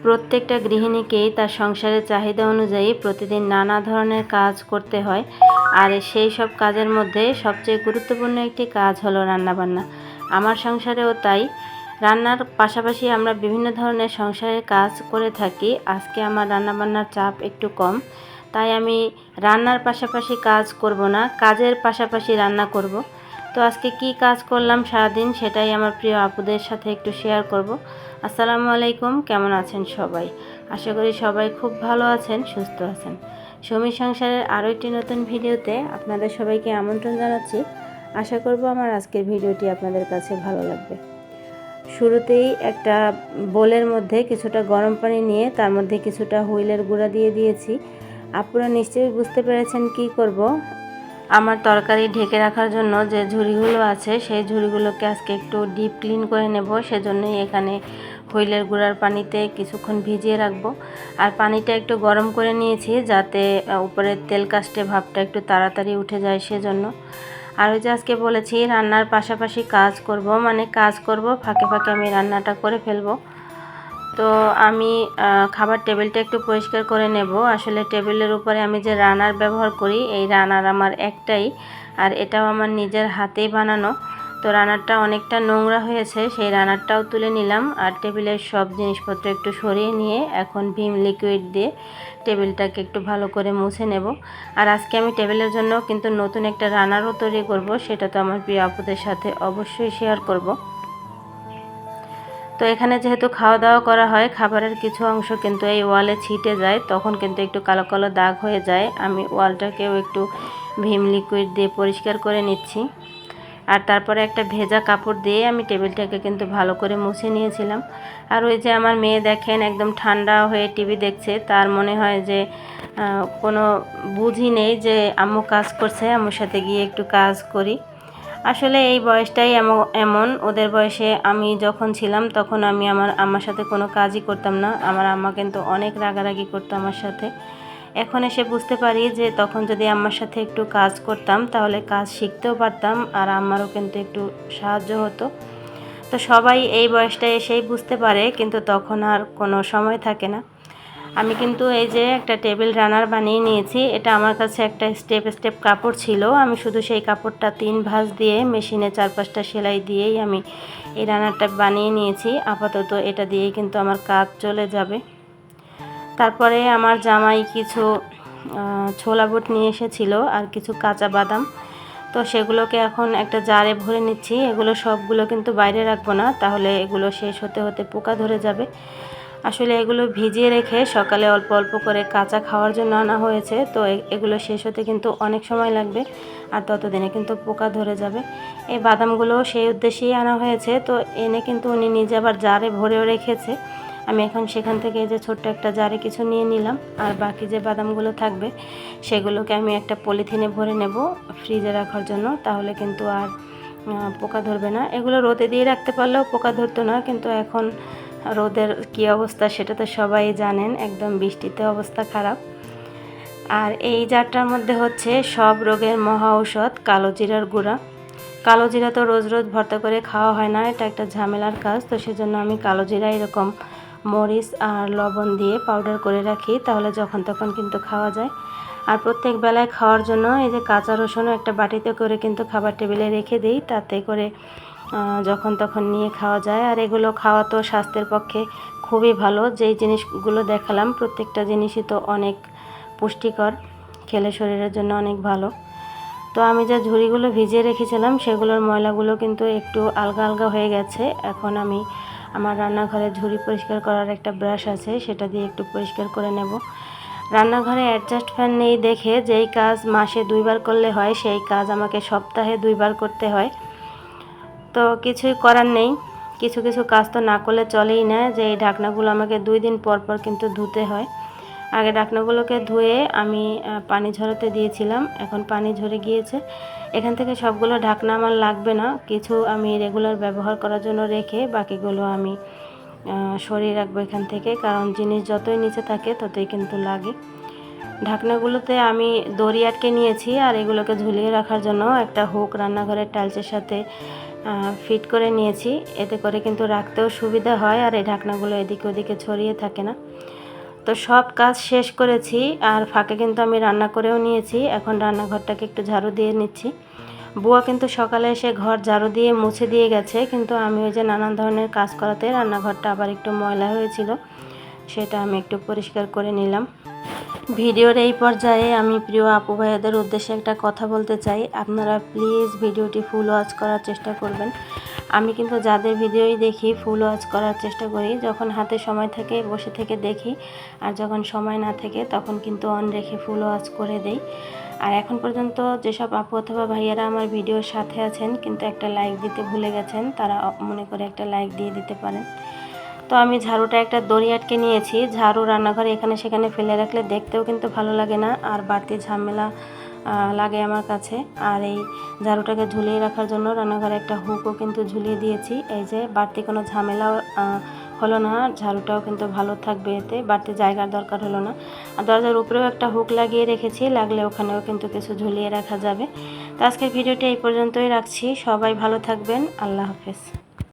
প্রত্যেকটা গৃহিণীকেই তার সংসারের চাহিদা অনুযায়ী প্রতিদিন নানা ধরনের কাজ করতে হয়। আর সেই সব কাজের মধ্যে সবচেয়ে গুরুত্বপূর্ণ একটি কাজ হলো রান্নাবান্না। আমার সংসারেও তাই। রান্নার পাশাপাশি আমরা বিভিন্ন ধরনের সংসারের কাজ করে থাকি। আজকে আমার রান্নাবান্নার চাপ একটু কম। তাই আমি রান্নার পাশাপাশি কাজ করব না, কাজের পাশাপাশি রান্না করব। তো আজকে কি কাজ করলাম সারাদিন সেটাই আমার প্রিয় আপুদের সাথে একটু শেয়ার করব। আসসালামু আলাইকুম, কেমন আছেন সবাই? আশা করি সবাই খুব ভালো আছেন, সুস্থ আছেন। সমী সংসারের আরও একটি নতুন ভিডিওতে আপনাদের সবাইকে আমন্ত্রণ জানাচ্ছি। আশা করব আমার আজকের ভিডিওটি আপনাদের কাছে ভালো লাগবে। শুরুতেই একটা বোলের মধ্যে কিছুটা গরম পানি নিয়ে তার মধ্যে কিছুটা হুইলের গুঁড়া দিয়ে দিয়েছি। আপনারা নিশ্চয়ই বুঝতে পেরেছেন কি করব। আমার তরকারি ঢেকে রাখার জন্য যে ঝুড়িগুলো আছে, সেই ঝুড়িগুলোকে আজকে একটু ডিপ ক্লিন করে নেব। সেজন্যই এখানে হুইলের গুঁড়ার পানিতে কিছুক্ষণ ভিজিয়ে রাখব। আর পানিটা একটু গরম করে নিয়েছি যাতে উপরের তেল কাস্টে ভাবটা একটু তাড়াতাড়ি উঠে যায় সেজন্য। আর ওই যে আজকে বলেছি, রান্নার পাশাপাশি কাজ করব। মানে কাজ করব, ফাঁকে ফাঁকে আমি রান্নাটা করে ফেলব। তো আমি খাবার টেবিলটা একটু পরিষ্কার করে নেব। আসলে টেবিলের উপরে আমি যে রানার ব্যবহার করি, এই রানার আমার একটাই। আর এটাও আমার নিজের হাতেই বানানো। তো রানারটা অনেকটা নোংরা হয়েছে, সেই রানারটাও তুলে নিলাম। আর টেবিলের সব জিনিসপত্র একটু সরিয়ে নিয়ে এখন ভিম লিকুইড দিয়ে টেবিলটাকে একটু ভালো করে মুছে নেব। আর আজকে আমি টেবিলের জন্য কিন্তু নতুন একটা রানারও তৈরি করব, সেটা তো আমার প্রিয় আপুদের সাথে অবশ্যই শেয়ার করব। তো এখানে যেহেতু খাওয়া দাওয়া করা হয়, খাবারের কিছু অংশ কিন্তু এই ওয়ালে ছিটে যায়, তখন কিন্তু একটু কালো কালো দাগ হয়ে যায়। আমি ওয়ালটাকেও একটু ভিম লিকুইড দিয়ে পরিষ্কার করে নিচ্ছি। আর তারপরে একটা ভেজা কাপড় দিয়ে আমি টেবিলটাকে কিন্তু ভালো করে মুছে নিয়েছিলাম। আর ওই যে আমার মেয়ে দেখেন, একদম ঠান্ডা হয়ে টিভি দেখছে, তার মনে হয় যে কোনো বুঝি নেই যে আম্মু কাজ করছে, আম্মুর সাথে গিয়ে একটু কাজ করি। আসলে এই বয়সটাই এমন। ওদের বয়সে আমি যখন ছিলাম তখন আমি আমার আম্মার সাথে কোনো কাজই করতাম না। আমার আম্মা কিন্তু অনেক রাগারাগি করতো আমার সাথে। এখন এসে বুঝতে পারি যে তখন যদি আম্মার সাথে একটু কাজ করতাম তাহলে কাজ শিখতেও পারতাম আর আম্মারও কিন্তু একটু সাহায্য হতো। তো সবাই এই বয়সটা এসেই বুঝতে পারে কিন্তু তখন আর কোনো সময় থাকে না। আমি কিন্তু এই যে একটা টেবিল রানার বানিয়ে নিয়েছি, এটা আমার কাছে একটা স্টেপ স্টেপ কাপড় ছিল। আমি শুধু সেই কাপড়টা তিন ভাঁজ দিয়ে মেশিনে চার পাঁচটা সেলাই দিয়েই আমি এই রানারটা বানিয়ে নিয়েছি। আপাতত এটা দিয়েই কিন্তু আমার কাজ চলে যাবে। তারপরে আমার জামাই কিছু ছোলা বুট নিয়ে এসেছিল আর কিছু কাঁচা বাদাম। তো সেগুলোকে এখন একটা জারে ভরে নিচ্ছি। এগুলো সবগুলো কিন্তু বাইরে রাখব না, তাহলে এগুলো শেষ হতে হতে পোকা ধরে যাবে। আসলে এগুলো ভিজিয়ে রেখে সকালে অল্প অল্প করে কাঁচা খাওয়ার জন্য আনা হয়েছে। তো এগুলো শেষ হতে কিন্তু অনেক সময় লাগবে আর ততদিনে কিন্তু পোকা ধরে যাবে। এই বাদামগুলো সেই উদ্দেশ্যেই আনা হয়েছে। তো এনে কিন্তু উনি নিজে আবার জারে ভরেও রেখেছে। আমি এখন সেখান থেকে যে ছোট্ট একটা জারে কিছু নিয়ে নিলাম। আর বাকি যে বাদামগুলো থাকবে, সেগুলোকে আমি একটা পলিথিনে ভরে নেব ফ্রিজে রাখার জন্য। তাহলে কিন্তু আর পোকা ধরবে না। এগুলো রোদে দিয়ে রাখতে পারলেও পোকা ধরতো না। কিন্তু এখন রোদের কী অবস্থা সেটা তো সবাই জানেন, একদম বৃষ্টিতে অবস্থা খারাপ। আর এই জারটার মধ্যে হচ্ছে সব রোগের মহা ঔষধ, কালো জিরার গুঁড়া। কালো জিরা তো রোজ রোজ ভর্তা করে খাওয়া হয় না, এটা একটা ঝামেলার কাজ, তো সেজন্য আমি কালো জিরা এরকম মরিচ আর লবণ দিয়ে পাউডার করে রাখি, তাহলে যখন তখন কিন্তু খাওয়া যায়। আর প্রত্যেক বেলায় খাওয়ার জন্য এই যে কাঁচা রসুনও একটা বাটিতে করে কিন্তু খাবার টেবিলে রেখে দিই, তাতে করে যখন তখন নিয়ে খাওয়া যায়। আর এগুলো খাওয়া তো স্বাস্থ্যের পক্ষে খুবই ভালো। যেই জিনিসগুলো দেখালাম, প্রত্যেকটা জিনিসই তো অনেক পুষ্টিকর, খেলে শরীরের জন্য অনেক ভালো। তো আমি যে ঝুড়িগুলো ভিজিয়ে রেখেছিলাম, সেগুলোর ময়লাগুলো কিন্তু একটু আলগা আলগা হয়ে গেছে। এখন আমি আমার রান্নাঘরে ঝুড়ি পরিষ্কার করার একটা ব্রাশ আছে, সেটা দিয়ে একটু পরিষ্কার করে নেব। রান্নাঘরে অ্যাডজাস্ট ফ্যান নেই দেখে, যেই কাজ মাসে দুইবার করলে হয়, সেই কাজ আমাকে সপ্তাহে দুইবার করতে হয়। তো কিছুই করার নেই। কিছু কিছু কাজ তো না করলে চলেই না যে এই ঢাকনাগুলো আমাকে দুই দিন পর পর কিন্তু ধুতে হয়। আগে ঢাকনাগুলোকে ধুয়ে আমি পানি ঝরাতে দিয়েছিলাম। এখন পানি ঝরে গিয়েছে। এখান থেকে সবগুলো ঢাকনা আমার লাগবে না। কিছু আমি রেগুলার ব্যবহার করার জন্য রেখে বাকিগুলো আমি সরিয়ে রাখব এখান থেকে। কারণ জিনিস যতই নিচে থাকে ততই কিন্তু লাগে। ঢাকনাগুলোতে আমি দড়ি আটকে নিয়েছি আর এগুলোকে ঝুলিয়ে রাখার জন্য একটা হুক রান্নাঘরের টাইলসের সাথে ফিট করে নিয়েছি। এতে করে কিন্তু রাখতেও সুবিধা হয় আর এই ঢাকনাগুলো এদিকে ওদিকে ছড়িয়ে থাকে না। তো সব কাজ শেষ করেছি আর ফাঁকে কিন্তু আমি রান্না করেও নিয়েছি। এখন রান্নাঘরটাকে একটু ঝাড়ু দিয়ে নিচ্ছি। বুয়া কিন্তু সকালে এসে ঘর ঝাড়ু দিয়ে মুছে দিয়ে গেছে, কিন্তু আমি ওই যে নানান ধরনের কাজ করাতে রান্নাঘরটা আবার একটু ময়লা হয়েছিল, সেটা আমি একটু পরিষ্কার করে নিলাম। ভিডিওর এই পর্যায়ে আমি প্রিয় আপু ভাইয়াদের উদ্দেশ্যে একটা কথা বলতে চাই। আপনারা প্লিজ ভিডিওটি ফুল ওয়াচ করার চেষ্টা করবেন। আমি কিন্তু যাদের ভিডিওই দেখি ফুল ওয়াচ করার চেষ্টা করি। যখন হাতে সময় থাকে, বসে থেকে দেখি। আর যখন সময় না থাকে, তখন কিন্তু অন রেখে ফুল ওয়াচ করে দেই। আর এখন পর্যন্ত যেসব আপু অথবা ভাইয়ারা আমার ভিডিওর সাথে আছেন, কিন্তু একটা লাইক দিতে ভুলে গেছেন, তারা মনে করে একটা লাইক দিয়ে দিতে পারেন। তো আমি ঝাড়ুটা একটা দড়ি আটকে নিয়েছি। ঝাড়ু রান্নাঘরে এখানে সেখানে ফেলে রাখলে দেখতেও কিন্তু ভালো লাগে না, আর বাড়তি ঝামেলা লাগে আমার কাছে। আর এই ঝাড়ুটাকে ঝুলিয়ে রাখার জন্য রান্নাঘরে একটা হুকও কিন্তু ঝুলিয়ে দিয়েছি। এই যে বাড়তি কোনো ঝামেলাও হলো না ঝাড়ুটাও কিন্তু ভালো থাকবে এতে, বাড়তি জায়গার দরকার হলো না। আর দরজার উপরেও একটা হুক লাগিয়ে রেখেছি, লাগলে ওখানেও কিন্তু কিছু ঝুলিয়ে রাখা যাবে। তো আজকের ভিডিওটি এই পর্যন্তই রাখছি। সবাই ভালো থাকবেন, আল্লাহ হাফেজ।